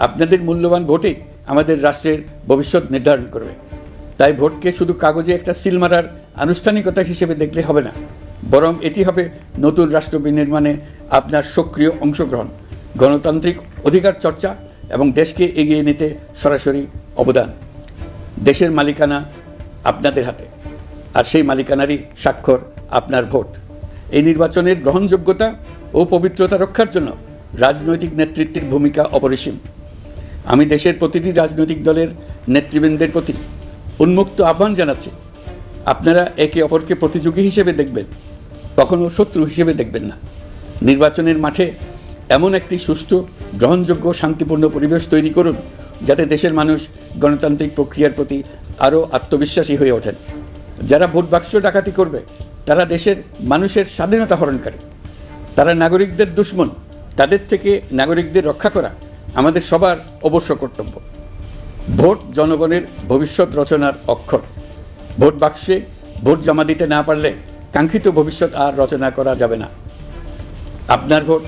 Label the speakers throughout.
Speaker 1: আপনাদের মূল্যবান ভোটে আমাদের রাষ্ট্রের ভবিষ্যৎ নির্ধারণ করবে। তাই ভোটকে শুধু কাগজে একটা সিল মারার আনুষ্ঠানিকতা হিসেবে দেখলে হবে না। বরং এটি হবে নতুন রাষ্ট্র বিনির্মাণে আপনার সক্রিয় অংশগ্রহণ, গণতান্ত্রিক অধিকার চর্চা এবং দেশকে এগিয়ে নিতে সরাসরি অবদান। দেশের মালিকানা আপনাদের হাতে। আর সেই মালিকানারই স্বাক্ষর আপনার ভোট। এই নির্বাচনের গ্রহণযোগ্যতা ও পবিত্রতা রক্ষার জন্য রাজনৈতিক নেতৃত্বের ভূমিকা অপরিসীম। আমি দেশের প্রতিটি রাজনৈতিক দলের নেতৃবৃন্দের প্রতি উন্মুক্ত আহ্বান জানাচ্ছি। আপনারা একে অপরকে প্রতিযোগী হিসেবে দেখবেন কখনও শত্রু হিসেবে দেখবেন না। নির্বাচনের মাঠে এমন একটি সুষ্ঠু, গ্রহণযোগ্য, শান্তিপূর্ণ পরিবেশ তৈরি করুন, যাতে দেশের মানুষ গণতান্ত্রিক প্রক্রিয়ার প্রতি আরও আত্মবিশ্বাসী হয়ে ওঠেন। যারা ভোট বাক্স ডাকাতি করবে, তারা দেশের মানুষের স্বাধীনতা হরণকারী তারা নাগরিকদের দুশ্মন, তাদের থেকে নাগরিকদের রক্ষা করা আমাদের সবার অবশ্য কর্তব্য। ভোট জনগণের ভবিষ্যৎ রচনার অক্ষর। ভোট বাক্সে ভোট জমা দিতে না পারলে কাঙ্ক্ষিত ভবিষ্যৎ আর রচনা করা যাবে না। আপনার ভোট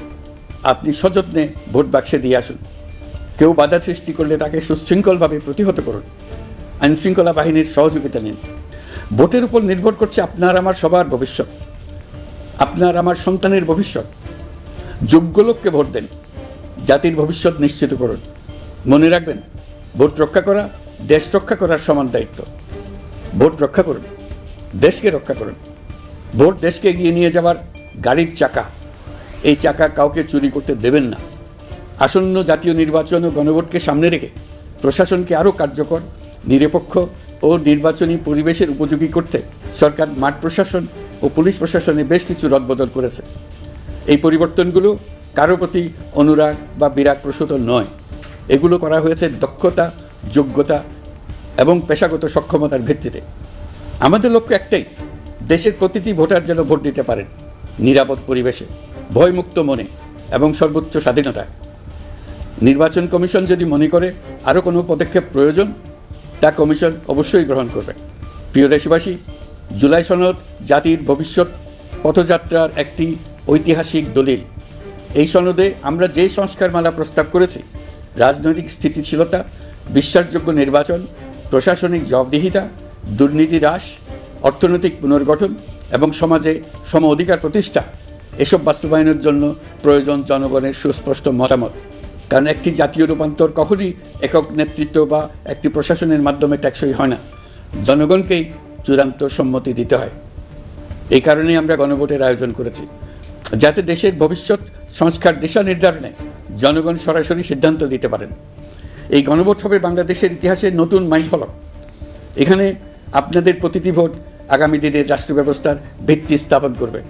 Speaker 1: আপনি সযত্নে ভোট বাক্সে দিয়ে আসুন। কেউ বাধা সৃষ্টি করলে তাকে সুশৃঙ্খলভাবে প্রতিহত করুন। আইনশৃঙ্খলা বাহিনীর সহযোগিতা নিন। ভোটের উপর নির্ভর করছে আপনার আমার সবার ভবিষ্যৎ। আপনার আমার সন্তানের ভবিষ্যৎ। যোগ্য লোককে ভোট দেন। জাতির ভবিষ্যৎ নিশ্চিত করুন। মনে রাখবেন, ভোট রক্ষা করা, দেশ রক্ষা করার সমান দায়িত্ব। ভোট রক্ষা করুন, দেশকে রক্ষা করুন। ভোট দেশকে এগিয়ে নিয়ে যাওয়ার গাড়ির চাকা। এই চাকা কাউকে চুরি করতে দেবেন না। আসন্ন জাতীয় নির্বাচন ও গণভোটকে সামনে রেখে প্রশাসনকে আরও কার্যকর, নিরপেক্ষ ও নির্বাচনী পরিবেশের উপযোগী করতে সরকার, মাঠ প্রশাসন ও পুলিশ প্রশাসনে বেশ কিছু রদবদল করেছে। এই পরিবর্তনগুলো কারও প্রতি অনুরাগ বা বিরাগ প্রসূত নয়। এগুলো করা হয়েছে দক্ষতা, যোগ্যতা এবং পেশাগত সক্ষমতার ভিত্তিতে। আমাদের লক্ষ্য একটাই, দেশের প্রতিটি ভোটার যেন ভোট দিতে পারেন। নিরাপদ পরিবেশে, ভয়মুক্ত মনে এবং সর্বোচ্চ স্বাধীনতায়। নির্বাচন কমিশন যদি মনে করে আরও কোনো পদক্ষেপ প্রয়োজন, তা কমিশন অবশ্যই গ্রহণ করবে। প্রিয় দেশবাসী, জুলাই সনদ জাতির ভবিষ্যৎ পথযাত্রার একটি ঐতিহাসিক দলিল। এই সনদে আমরা যে সংস্কারমালা প্রস্তাব করেছি, রাজনৈতিক স্থিতিশীলতা, বিশ্বাসযোগ্য নির্বাচন, প্রশাসনিক জবাবদিহিতা, দুর্নীতি হ্রাস, অর্থনৈতিক পুনর্গঠন এবং সমাজে সম অধিকার প্রতিষ্ঠা, এসব বাস্তবায়নের জন্য প্রয়োজন জনগণের সুস্পষ্ট মতামত। কারণ একটি জাতীয় রূপান্তর কখনই একক নেতৃত্ব বা একটি প্রশাসনের মাধ্যমে ট্যাক্সই হয় না। জনগণকেই চূড়ান্ত সম্মতি দিতে হয়। এই কারণেই আমরা গণভোটের আয়োজন করেছি। যাতে দেশের ভবিষ্যৎ সংস্কার দিশা নির্ধারণে জনগণ সরাসরি সিদ্ধান্ত দিতে পারেন। এই গণভোট হবে বাংলাদেশের ইতিহাসে নতুন মাইলফলক এখানে আপনাদের প্রতিটি ভোট আগামী দিনের রাষ্ট্র ব্যবস্থার ভিত্তি স্থাপন করবে।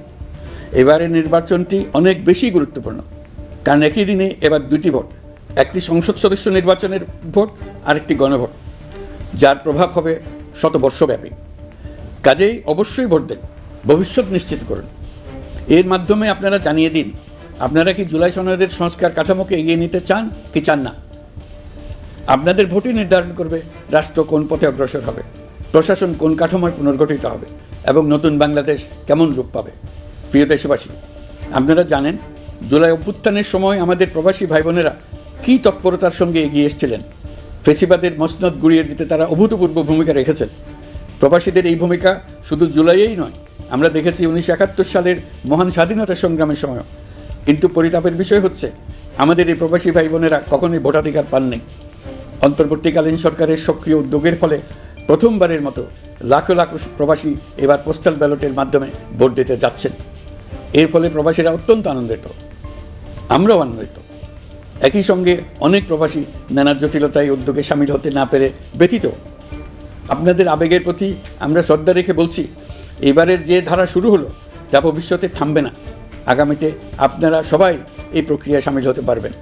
Speaker 1: এবারের নির্বাচনটি অনেক বেশি গুরুত্বপূর্ণ, কারণ একই দিনে এবার দুটি ভোট, একটি সংসদ সদস্য নির্বাচনের ভোট আর একটি গণভোট, যার প্রভাব হবে শতবর্ষব্যাপী। কাজেই অবশ্যই ভোট দেন, ভবিষ্যৎ নিশ্চিত করুন। এর মাধ্যমে আপনারা জানিয়ে দিন, আপনারা কি জুলাই সনদের সংস্কার কাঠামোকে এগিয়ে নিতে চান কি চান না? আপনাদের ভোটই নির্ধারণ করবে রাষ্ট্র কোন পথে অগ্রসর হবে, প্রশাসন কোন কাঠামোয় পুনর্গঠিত হবে, এবং নতুন বাংলাদেশ কেমন রূপ পাবে। প্রিয় দেশবাসী, আপনারা জানেন, জুলাই অভ্যুত্থানের সময় আমাদের প্রবাসী ভাই বোনেরা কী তৎপরতার সঙ্গে এগিয়ে এসেছিলেন? ফেসিবাদের মসনদ গুড়িয়ে দিতে তারা অভূতপূর্ব ভূমিকা রেখেছেন। প্রবাসীদের এই ভূমিকা শুধু জুলাইয়েই নয় আমরা দেখেছি উনিশশো একাত্তর সালের মহান স্বাধীনতা সংগ্রামের সময় কিন্তু পরিতাপের বিষয় হচ্ছে, আমাদের এই প্রবাসী ভাই বোনেরা কখনোই ভোটাধিকার পাননি। অন্তর্বর্তীকালীন সরকারের সক্রিয় উদ্যোগের ফলে প্রথমবারের মতো লাখো লাখো প্রবাসী এবার পোস্টাল ব্যালটের মাধ্যমে ভোট দিতে যাচ্ছেন। এর ফলে প্রবাসীরা অত্যন্ত আনন্দিত। আমরাও আনন্দিত। একই সঙ্গে অনেক প্রবাসী নানা জটিলতায় উদ্যোগে সামিল হতে না পেরে ব্যতীত আপনাদের আবেগের প্রতি আমরা শ্রদ্ধা রেখে বলছি এবারের যে ধারা শুরু হলো তা ভবিষ্যতে থামবে না। আগামীতে আপনারা সবাই এই প্রক্রিয়ায় সামিল হতে পারবেন।